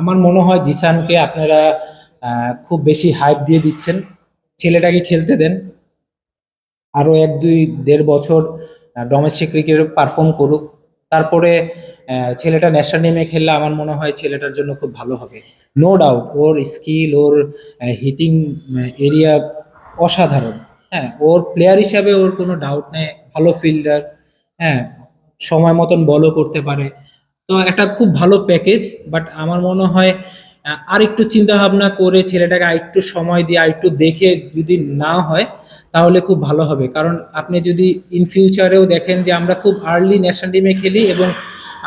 আমার মনে হয় জিসানকে আপনারা খুব বেশি হাইপ দিয়ে দিচ্ছেন। ছেলেটাকে খেলতে দেন। আরও এক, দুই, দেড় বছর ডোমেস্টিক ক্রিকেটে পারফর্ম করুক। তারপরে ছেলেটা ন্যাশনাল নেমে খেললে আমার মনে হয় ছেলেটার জন্য খুব ভালো হবে। নো ডাউট ওর স্কিল ওর হিটিং এরিয়া অসাধারণ। হ্যাঁ ওর প্লেয়ার হিসাবে ওর কোনো ডাউট নেই। ভালো ফিল্ডার হ্যাঁ সময় মতন বলও করতে পারে। তো একটা খুব ভালো প্যাকেজ বাট আমার মনে হয় আর একটু চিন্তা ভাবনা করে ছেলেটাকে আরেকটু সময় দিয়ে, আরেকটু দেখে যদি না হয়, তাহলে খুব ভালো হবে। কারণ আপনি যদি ইন ফিউচারেও দেখেন যে আমরা খুব আর্লি ন্যাশনাল টিমে খেলি এবং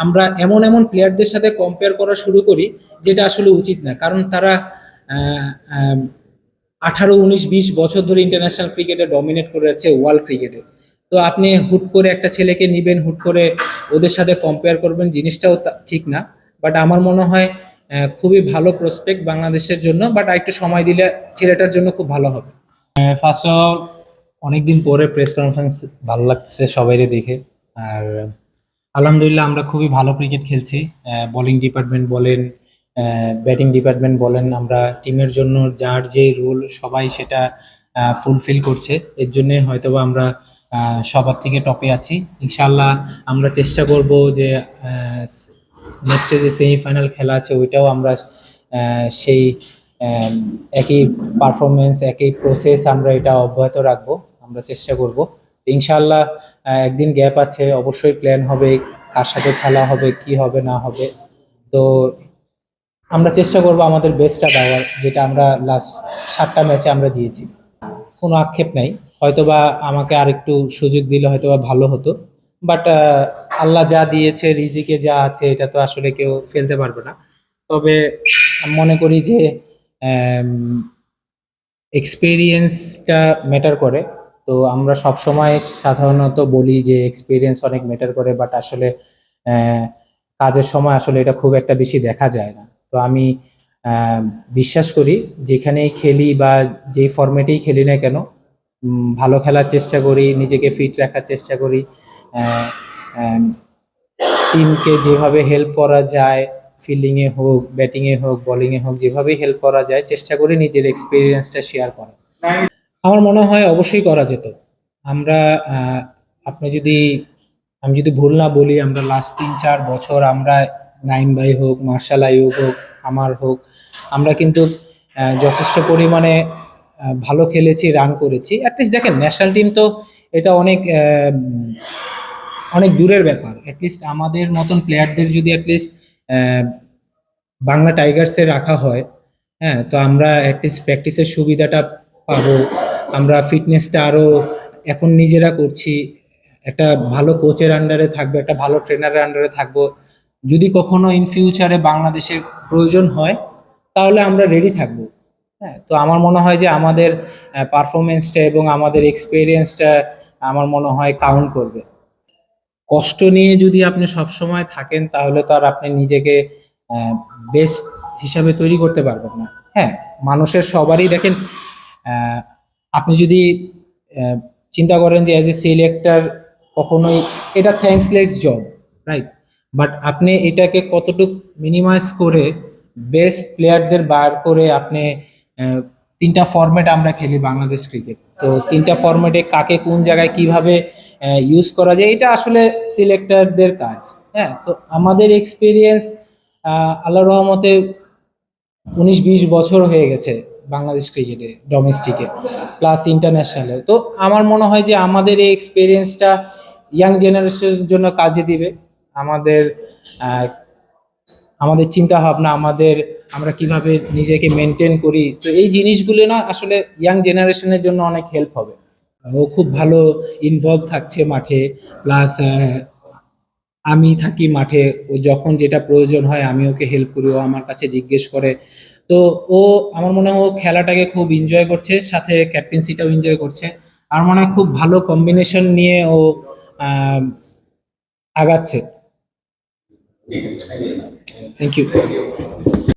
আমরা এমন এমন প্লেয়ারদের সাথে কম্পেয়ার করা শুরু করি, যেটা আসলে উচিত না। কারণ তারা আঠারো, উনিশ, বিশ বছর ধরে ইন্টারন্যাশনাল ক্রিকেটে ডমিনেট করে যাচ্ছে ওয়ার্ল্ড ক্রিকেটে তো আপনি হুট করে একটা ছেলেকে নিবেন, হুট করে ওদের সাথে কম্পেয়ার করবেন, জিনিসটাও ঠিক না। বাট আমার মনে হয় খুবই ভালো প্রসপেক্ট বাংলাদেশের জন্য বাট একটু সময় দিলে ছেলেটার জন্য খুব ভালো হবে। ফার্স্ট অফ অল অনেকদিন পরে প্রেস কনফারেন্স ভালো লাগছে সবাইরে দেখে। আর আলহামদুলিল্লাহ, আমরা খুবই ভালো ক্রিকেট খেলছি। বোলিং ডিপার্টমেন্ট বলেন ব্যাটিং ডিপার্টমেন্ট বলেন, আমরা টিমের জন্য যার যে রোল সবাই সেটা ফুলফিল করছে। এর জন্যে হয়তোবা আমরা সবার থেকে টপে আছি। ইনশাল্লাহ আমরা চেষ্টা করব যে নেক্সটে যে সেমিফাইনাল খেলা আছে, ওইটাও আমরা সেই একই পারফরমেন্স একই প্রসেস আমরা এটা অব্যাহত রাখব, আমরা চেষ্টা করব। ইনশাল্লাহ একদিন গ্যাপ আছে, অবশ্যই প্ল্যান হবে, কার সাথে খেলা হবে, কি হবে, না হবে। তো আমরা চেষ্টা করব আমাদের বেস্টটা দেওয়ার, যেটা আমরা লাস্ট সাতটা ম্যাচে আমরা দিয়েছি। কোনো আক্ষেপ নাই। হয়তোবা আমাকে আরেকটু সুযোগ দিলে হয়তোবা ভালো হতো। বাট আল্লাহ যা দিয়েছে, রিজিকে যা আছে, এটা তো আসলে কেউ ফেলতে পারবে না। তবে মনে করি যে এক্সপিরিয়েন্সটা ম্যাটার করে। তো আমরা সব সময় সাধারণত বলি যে এক্সপিরিয়েন্স অনেক ম্যাটার করে বাট আসলে কাজের সময় আসলে এটা খুব একটা বেশি দেখা যায় না। তো আমি বিশ্বাস করি, যেখানেই খেলি বা যেই ফরম্যাটেই খেলি না কেন ভালো খেলার চেষ্টা করি, নিজেকে ফিট রাখার চেষ্টা করি। টিমকে যেভাবে হেল্প করা যায় ফিল্ডিং এ হোক ব্যাটিং এ হোক বোলিং এ হোক যেভাবে হেল্প করা যায়, চেষ্টা করি নিজের এক্সপিরিয়েন্সটা শেয়ার করা। আমার মনে হয় অবশ্যই করা যেত। আমরা আপনি যদি, আমি যদি ভুল না বলি, আমরা লাস্ট তিন চার বছর আমরা নাইম ভাই হোক, মার্শাল আইয়ুব হোক, আমার হোক, আমরা কিন্তু যথেষ্ট পরিমাণে ভালো খেলেছি রান করেছি। অ্যাটলিস্ট দেখেন ন্যাশনাল টিম তো এটা অনেক অনেক দূরের ব্যাপার। অ্যাটলিস্ট আমাদের মতন প্লেয়ারদের যদি অ্যাটলিস্ট বাংলা টাইগার্সে রাখা হয় হ্যাঁ তো আমরা অ্যাটলিস্ট প্র্যাকটিসের সুবিধাটা পাবো। আমরা ফিটনেসটা আরও এখন নিজেরা করছি। একটা ভালো কোচের আন্ডারে থাকব, একটা ভালো ট্রেনারের আন্ডারে থাকব। যদি কখনো ইন ফিউচারে বাংলাদেশের প্রয়োজন হয়, তাহলে আমরা রেডি থাকব। হ্যাঁ তো আমার মনে হয় যে আমাদের পারফরমেন্সটা এবং আমাদের এক্সপিরিয়েন্সটা আমার মনে হয় কাউন্ট করবে। কষ্ট নিয়ে যদি আপনি সব সময় থাকেন, তাহলে তো আর আপনি নিজেকে বেস্ট হিসাবে তৈরি করতে পারবেন না। হ্যাঁ মানুষের সবারই দেখেন আপনি যদি চিন্তা করেন যে অ্যাজ এ সিলেক্টর কখনোই, এটা থ্যাঙ্কসলেস জব রাইট বাট আপনি এটাকে কতটুকু মিনিমাইজ করে বেস্ট প্লেয়ারদের বার করে আপনি তিনটা ফরম্যাট আমরা খেলি বাংলাদেশ ক্রিকেট তো তিনটা ফরম্যাটে কাকে কোন জায়গায় কীভাবে ইউজ করা যায়, এটা আসলে সিলেক্টরদের কাজ। হ্যাঁ তো আমাদের এক্সপিরিয়েন্স আল্লাহ রহমতে উনিশ বিশ বছর হয়ে গেছে বাংলাদেশ ক্রিকেটে ডোমেস্টিকে প্লাস ইন্টারন্যাশনালে তো আমার মনে হয় যে আমাদের এই এক্সপিরিয়েন্সটা ইয়াং জেনারেশনের জন্য কাজে দিবে। আমাদের আমাদের চিন্তা ভাবনা আমাদের আমরা কীভাবে নিজেকে মেনটেন করি। তো এই জিনিসগুলো না আসলে ইয়াং জেনারেশনের জন্য অনেক হেল্প হবে। ও খুব ভালো ইনভলভ থাকছে মাঠে প্লাস আমি থাকি মাঠে, ও যখন যেটা প্রয়োজন হয় আমি ওকে হেল্প করি, ও আমার কাছে জিজ্ঞেস করে। তো ও, আমার মনে হয় ও খেলাটাকে খুব এনজয় করছে, সাথে ক্যাপ্টেন্সিটাও এনজয় করছে। আর মনে হয় খুব ভালো কম্বিনেশন নিয়ে ও আগাচ্ছে। Thank you.